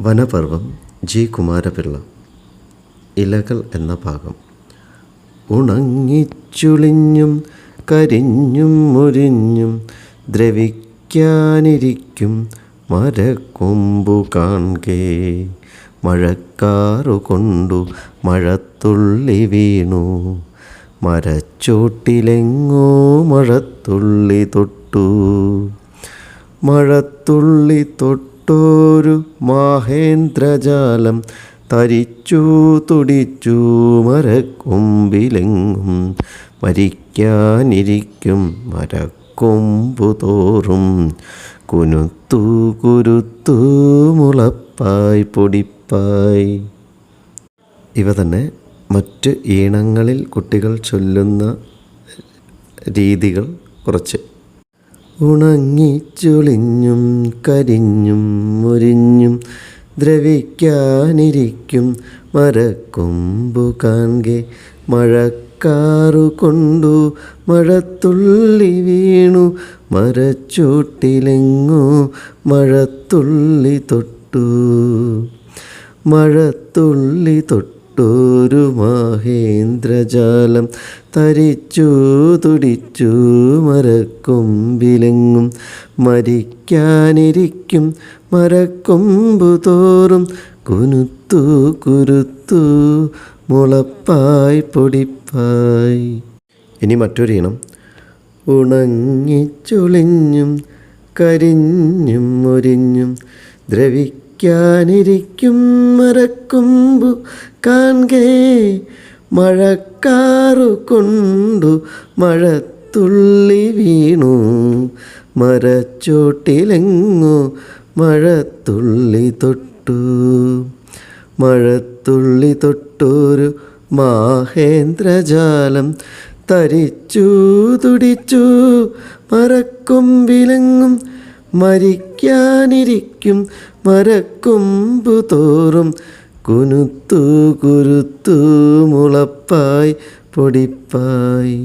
Vanaparvam G Kumara Pillai. ഇലകൾ എന്ന ഭാഗം. ഉണങ്ങിച്ചുളിഞ്ഞും കരിഞ്ഞും മുരിഞ്ഞും ദ്രവിക്കാനിരിക്കും മരക്കൊമ്പു കാൺകേ. മഴക്കാറു കൊണ്ടു മഴത്തുള്ളി വീണു. മരച്ചോട്ടിലെങ്ങോ മഴത്തുള്ളി തൊട്ടു. മഴത്തുള്ളി തൊട്ടോരു മഹേന്ദ്രജാലം തരിച്ചു തുടിച്ചു മരക്കൊമ്പിലെങ്ങും മരിക്കാനിരിക്കും മരക്കൊമ്പു തോറും. കുനുത്തു കുരുത്തു മുളപ്പായി പൊടിപ്പായി. ഇവ തന്നെ മറ്റ് ഈണങ്ങളിൽ കുട്ടികൾ ചൊല്ലുന്ന രീതികൾ കുറച്ച്. ഉണങ്ങിച്ചുളിഞ്ഞും കരിഞ്ഞും മുരിഞ്ഞും ദ്രവിക്കാനിരിക്കും മരക്കൊമ്പു കാൺകെ. മഴക്കാറു കൊണ്ടു മഴത്തുള്ളി വീണു മരച്ചൂട്ടിലെങ്ങു മഴത്തുള്ളി തൊട്ടു. മഴത്തുള്ളി തൊട്ടൊരു മഹേന്ദ്രജാലം തരിച്ചു തുടിച്ചു മരക്കൊമ്പിലെങ്ങും മരിക്കാനിരിക്കും. മരക്കൊമ്പു തോറും കുനുത്തു കുരുത്തു മുളപ്പായി പൊടിപ്പായി. ഇനി മറ്റൊരു ഇനം ഉണങ്ങിച്ചുളിഞ്ഞും കരിഞ്ഞും മുരിഞ്ഞും ദ്രവിക്കാനിരിക്കും മരക്കൊമ്പു കാൺകേ. മഴക്കാറു കൊണ്ടു മഴത്തുള്ളി വീണു. മരച്ചോട്ടിലെങ്ങോ മഴത്തുള്ളി തൊട്ടു. മഴത്തുള്ളി തൊട്ടൊരു മാഹേന്ദ്രജാലം തരിച്ചു തുടിച്ചു. മരക്കൊമ്പിലെങ്ങും മരിക്കാനിരിക്കും മരക്കൊമ്പു തോറും കുനുത്തു കുരുത്തു മുളപ്പായി പൊടിപ്പായി.